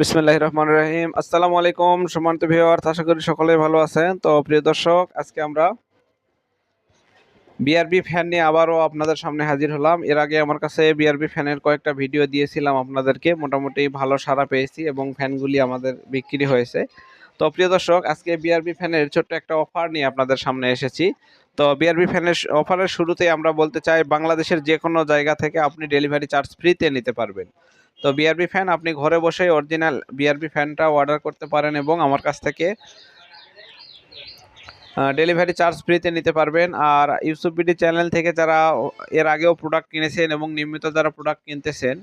বিসমিল্লাহ রহমান রহিম আসসালামু আলাইকুম, সম্মানিত ভিওয়ার আশা করি সকলেই ভালো আছেন। তো প্রিয় দর্শক, আজকে আমরা বিআরবি ফ্যান নিয়ে আবারও আপনাদের সামনে হাজির হলাম। এর আগে আমার কাছে বিআরবি ফ্যানের কয়েকটা ভিডিও দিয়েছিলাম আপনাদেরকে। মোটামুটি ভালো সাড়া পেয়েছি এবং ফ্যানগুলি আমাদের বিক্রি হয়েছে। তো প্রিয় দর্শক, আজকে বিআরবি ফ্যানের ছোট্ট একটা অফার নিয়ে আপনাদের সামনে এসেছি। তো বিআরবি ফ্যানের অফারের শুরুতেই আমরা বলতে চাই, বাংলাদেশের যে কোনো জায়গা থেকে আপনি ডেলিভারি চার্জ ফ্রিতে নিতে পারবেন। তো বিআরবি ফ্যান আপনি ঘরে বসেই অরিজিনাল বিআরবি ফ্যানটা অর্ডার করতে পারেন এবং আমার কাছ থেকে ডেলিভারি চার্জ ফ্রিতে নিতে পারবেন। আর ইউসুফ বিডি চ্যানেল থেকে যারা এর আগেও প্রোডাক্ট কিনেছেন এবং নিয়মিত যারা প্রোডাক্ট কিনতেছেন,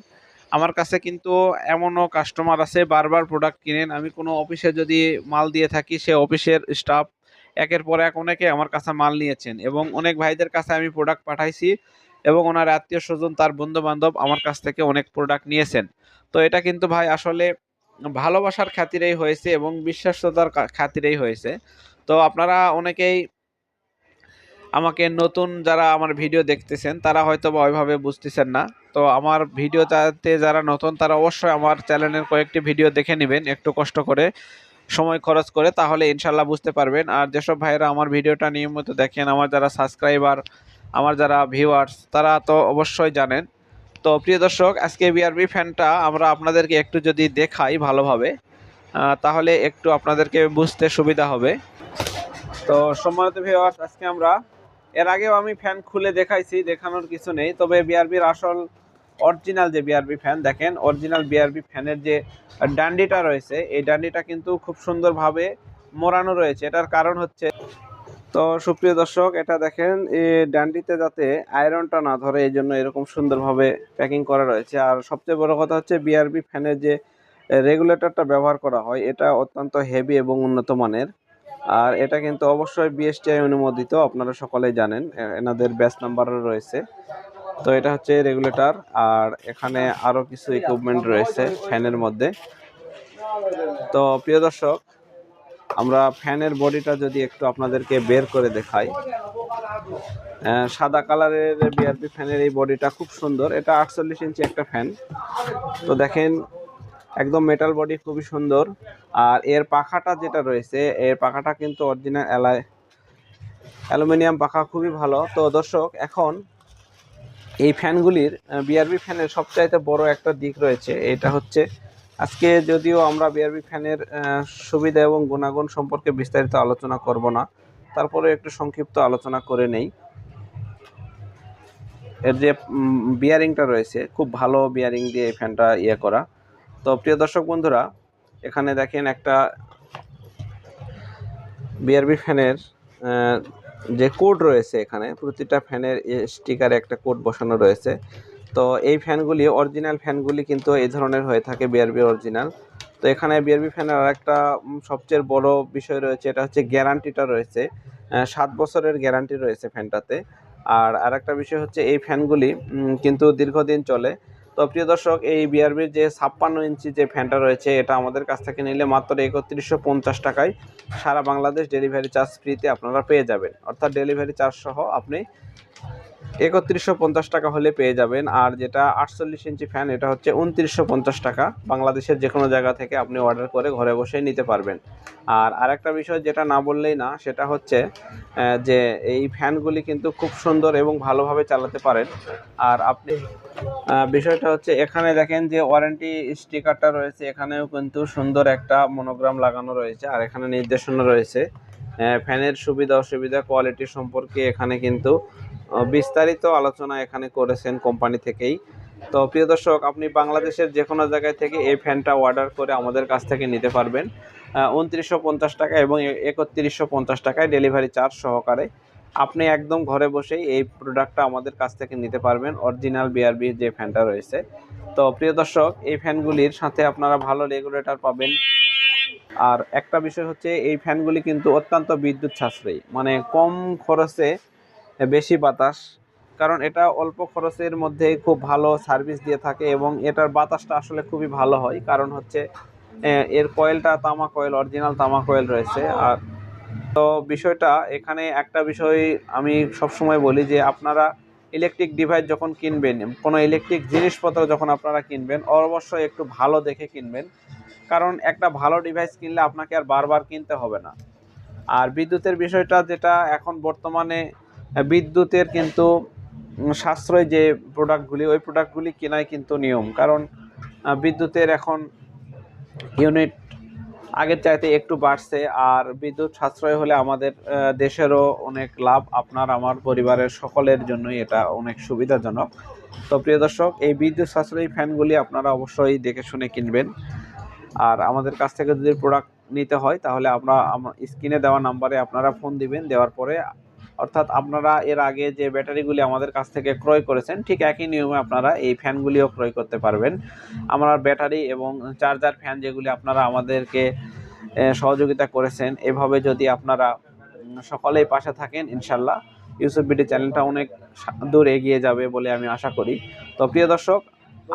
আমার কাছে কিন্তু এমনও কাস্টমার আছে, বারবার প্রোডাক্ট কিনেন। আমি কোনো অফিসে যদি মাল দিয়ে থাকি, সে অফিসের স্টাফ একের পর এক অনেকে আমার কাছে মাল নিয়েছেন এবং অনেক ভাইদের কাছে আমি প্রোডাক্ট পাঠাইছি। এবং ওনার আত্মীয় স্বজন, তার বন্ধু বান্ধব আমার কাছ থেকে অনেক প্রোডাক্ট নিয়েছেন। তো এটা কিন্তু ভাই আসলে ভালোবাসার খাতিরেই হয়েছে এবং বিশ্বাসতার খাতিরেই হয়েছে। তো আপনারা অনেকেই আমাকে নতুন যারা আমার ভিডিও দেখতেছেন, তারা হয়তো বা ওইভাবে বুঝতেছেন না। তো আমার ভিডিওটাতে যারা নতুন, তারা অবশ্যই আমার চ্যানেলের কয়েকটি ভিডিও দেখে নেবেন, একটু কষ্ট করে, সময় খরচ করে, তাহলে ইনশাল্লাহ বুঝতে পারবেন। আর যেসব ভাইয়েরা আমার ভিডিওটা নিয়মিত দেখেন, আমার যারা সাবস্ক্রাইবার আমার যারা ভিউয়ার্স তারা তো অবশ্যই জানেন। তো প্রিয় দর্শক, আজকে বিআরবি ফ্যানটা আমরা আপনাদেরকে একটু যদি দেখাই ভালোভাবে তাহলে একটু আপনাদেরকে বুঝতে সুবিধা হবে। তো সম্মানিত ভিউয়ার্স আজকে আমরা, এর আগেও আমি ফ্যান খুলে দেখাইছি, দেখানোর কিছু নেই। তবে বিআরবির আসল অরিজিনাল যে বিআরবি ফ্যান দেখেন অরিজিনাল বিআরবি ফ্যানের যে ডান্ডিটা রয়েছে, এই ডান্ডিটা কিন্তু খুব সুন্দরভাবে মোড়ানো রয়েছে। এটার কারণ হচ্ছে তো সুপ্রিয় দর্শক, এটা দেখেন এই ডান্ডিতে যাতে আয়রনটা না ধরে, এই জন্য এরকম সুন্দরভাবে প্যাকিং করা রয়েছে। আর সবচেয়ে বড় কথা হচ্ছে বিআরবি ফ্যানের যে রেগুলেটরটা ব্যবহার করা হয়, এটা অত্যন্ত হেভি এবং উন্নত মানের। আর এটা কিন্তু অবশ্যই বিএসটিআই অনুমোদিত, আপনারা সকলেই জানেন এনাদের ব্যাচ নাম্বারও রয়েছে। তো এটা হচ্ছে রেগুলেটর, আর এখানে আরও কিছু ইকুইপমেন্ট রয়েছে ফ্যানের মধ্যে। তো প্রিয় দর্শক আমরা ফ্যানের বডিটা যদি একটু আপনাদেরকে বের করে দেখাই। সাদা কালারের বিআরপি ফ্যানের এই বডিটা খুব সুন্দর। এটা আটচল্লিশ ইঞ্চি একটা ফ্যান। তো দেখেন, একদম মেটাল বডি খুবই সুন্দর। আর এর পাখাটা যেটা রয়েছে, এর পাখাটা কিন্তু অরিজিনাল অ্যালাই অ্যালুমিনিয়াম পাখা খুবই ভালো। তো দর্শক, এখন এই ফ্যানগুলির বিআরবি ফ্যানের সবচাইতে বড় একটা দিক রয়েছে। এটা হচ্ছে আজকে যদিও আমরা বিআরবি ফ্যানের সুবিধা এবং গুণাগুণ সম্পর্কে বিস্তারিত আলোচনা করব না, তারপরে একটু সংক্ষিপ্ত আলোচনা করে নেই। এর যে বিয়ারিংটা রয়েছে, খুব ভালো বিয়ারিং দিয়ে এই ফ্যানটা ইয়ে করা। তো প্রিয় দর্শক বন্ধুরা, এখানে দেখেন একটা বিআরবি ফ্যানের যে কোড রয়েছে এখানে, প্রতিটা ফ্যানের স্টিকারে একটা কোড বসানো রয়েছে। তো এই ফ্যানগুলি অরিজিনাল ফ্যানগুলি কিন্তু এই ধরনের হয়ে থাকে বিআরবি অরিজিনাল তো এখানে বিআরবি ফ্যানের আরেকটা উম, সবচেয়ে বড় বিষয় রয়েছে এটা হচ্ছে গ্যারান্টিটা রয়েছে। সাত বছরের গ্যারান্টি রয়েছে ফ্যানটাতে আর আরেকটা বিষয় হচ্ছে এই ফ্যানগুলি কিন্তু দীর্ঘদিন চলে। তো প্রিয় দর্শক এই বিআরবির যে ছাপ্পান্ন ইঞ্চি যে ফ্যানটা রয়েছে এটা আমাদের কাছ থেকে নিলে মাত্র একত্রিশশো পঞ্চাশ টাকায় সারা বাংলাদেশ ডেলিভারি চার্জ ফ্রিতে আপনারা পেয়ে যাবেন। অর্থাৎ ডেলিভারি চার্জ সহ আপনি একত্রিশশো পঞ্চাশ টাকা হলে পেয়ে যাবেন। আর যেটা আটচল্লিশ ইঞ্চি ফ্যান এটা হচ্ছে উনত্রিশশো পঞ্চাশ টাকা। বাংলাদেশের যে কোনো জায়গা থেকে আপনি অর্ডার করে ঘরে বসেই নিতে পারবেন। আর আরেকটা বিষয় যেটা না বললেই না, সেটা হচ্ছে যে এই ফ্যানগুলি কিন্তু খুব সুন্দর এবং ভালোভাবে চালাতে পারেন। আর আপনি বিষয়টা হচ্ছে এখানে দেখেন যে ওয়ারেন্টি স্টিকারটা রয়েছে, এখানেও কিন্তু সুন্দর একটা মনোগ্রাম লাগানো রয়েছে, আর এখানে নির্দেশনা রয়েছে। ফ্যানের সুবিধা অসুবিধা কোয়ালিটি সম্পর্কে এখানে কিন্তু বিস্তারিত আলোচনা এখানে করেছেন কোম্পানি থেকেই। তো প্রিয় দর্শক, আপনি বাংলাদেশের যে কোনো জায়গায় থেকে এই ফ্যানটা অর্ডার করে আমাদের কাছ থেকে নিতে পারবেন। উনত্রিশশো পঞ্চাশ টাকা এবং একত্রিশশো পঞ্চাশ টাকায় ডেলিভারি চার্জ সহকারে আপনি একদম ঘরে বসেই এই প্রোডাক্টটা আমাদের কাছ থেকে নিতে পারবেন, অরিজিনাল বিআরবির যে ফ্যানটা রয়েছে। তো প্রিয় দর্শক, এই ফ্যানগুলির সাথে আপনারা ভালো রেগুলেটর পাবেন। আর একটা বিষয় হচ্ছে, এই ফ্যানগুলি কিন্তু অত্যন্ত বিদ্যুৎ সাশ্রয়ী। মানে কম খরচে বেশি বাতাস, কারণ এটা অল্প খরচের মধ্যে খুব ভালো সার্ভিস দিয়ে থাকে এবং এটার বাতাসটা আসলে খুবই ভালো হয়। কারণ হচ্ছে এর কয়েলটা তামা কয়েল অরিজিনাল তামা কয়েল রয়েছে। আর তো বিষয়টা, এখানে একটা বিষয় আমি সবসময় বলি যে, আপনারা ইলেকট্রিক ডিভাইস যখন কিনবেন, কোনো ইলেকট্রিক জিনিসপত্র যখন আপনারা কিনবেন, অবশ্যই একটু ভালো দেখে কিনবেন। কারণ একটা ভালো ডিভাইস কিনলে আপনাকে আর বারবার কিনতে হবে না। আর বিদ্যুতের বিষয়টা যেটা এখন বর্তমানে বিদ্যুতের কিন্তু সাশ্রয় যে প্রোডাক্টগুলি ওই প্রোডাক্টগুলি কেনাই কিন্তু নিয়ম। কারণ বিদ্যুতের এখন ইউনিট আগের চাইতে একটু বাড়ছে, আর বিদ্যুৎ সাশ্রয় হলে আমাদের দেশেরও অনেক লাভ, আপনার, আমার পরিবারের সকলের জন্যই এটা অনেক সুবিধাজনক। তো প্রিয় দর্শক, এই বিদ্যুৎ সাশ্রয়ী ফ্যানগুলি আপনারা অবশ্যই দেখে শুনে কিনবেন। আর আমাদের কাছ থেকে যদি প্রোডাক্ট নিতে হয়, তাহলে আমরা স্ক্রিনে দেওয়া নাম্বারে আপনারা ফোন দিবেন, দেওয়ার পরে অর্থাৎ আপনারা এর আগে যে ব্যাটারিগুলি আমাদের কাছ থেকে ক্রয় করেছেন, ঠিক একই নিয়মে আপনারা এই ফ্যানগুলিও ক্রয় করতে পারবেন। আমরা ব্যাটারি এবং চার্জার ফ্যান যেগুলি আপনারা আমাদেরকে সহযোগিতা করেছেন, এভাবে যদি আপনারা সকলেই পাশে থাকেন, ইনশাল্লাহ ইউসুফ বিডি চ্যানেলটা অনেক দূর এগিয়ে যাবে বলে আমি আশা করি। তো প্রিয় দর্শক,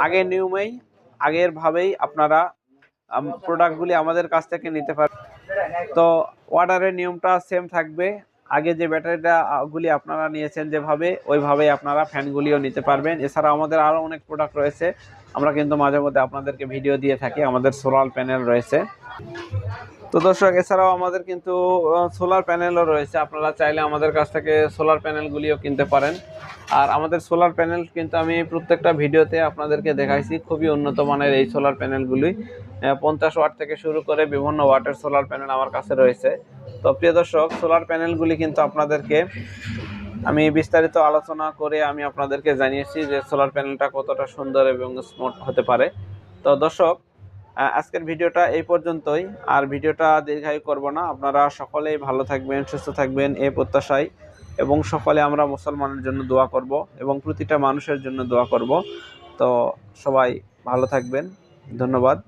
আগের নিয়মেই, আগের ভাবেই আপনারা প্রোডাক্টগুলি আমাদের কাছ থেকে নিতে পারবেন তো অর্ডারের নিয়মটা সেম থাকবে। আগে যে ব্যাটারিটা গুলি আপনারা নিয়েছেন যেভাবে, ওইভাবেই আপনারা ফ্যানগুলিও নিতে পারবেন। এছাড়া আমাদের আরও অনেক প্রোডাক্ট রয়েছে। আমরা কিন্তু মাঝে মধ্যে আপনাদেরকে ভিডিও দিয়ে থাকি। আমাদের সোলার প্যানেল রয়েছে। তো দর্শক, এছাড়াও আমাদের কিন্তু সোলার প্যানেলও রয়েছে। আপনারা চাইলে আমাদের কাছ থেকে সোলার প্যানেলগুলিও কিনতে পারেন। আর আমাদের সোলার প্যানেল কিন্তু আমি প্রত্যেকটা ভিডিওতে আপনাদেরকে দেখাইছি। খুবই উন্নত মানের এই সোলার প্যানেলগুলি পঞ্চাশ ওয়াট থেকে শুরু করে বিভিন্ন ওয়াটের সোলার প্যানেল আমার কাছে রয়েছে। তো প্রিয় দর্শক, সোলার প্যানেলগুলি কিন্তু আপনাদেরকে আমি বিস্তারিত আলোচনা করে আমি আপনাদেরকে জানিয়েছি যে সোলার প্যানেলটা কতটা সুন্দর এবং স্মুথ হতে পারে। তো দর্শক আজকের ভিডিওটা এই পর্যন্তই। আর ভিডিওটা দীর্ঘায়ু করব না। আপনারা সকলেই ভালো থাকবেন, সুস্থ থাকবেন এই প্রত্যাশায়। এবং সকলে আমরা মুসলমানের জন্য দোয়া করব এবং প্রতিটা মানুষের জন্য দোয়া করব। তো সবাই ভালো থাকবেন। ধন্যবাদ।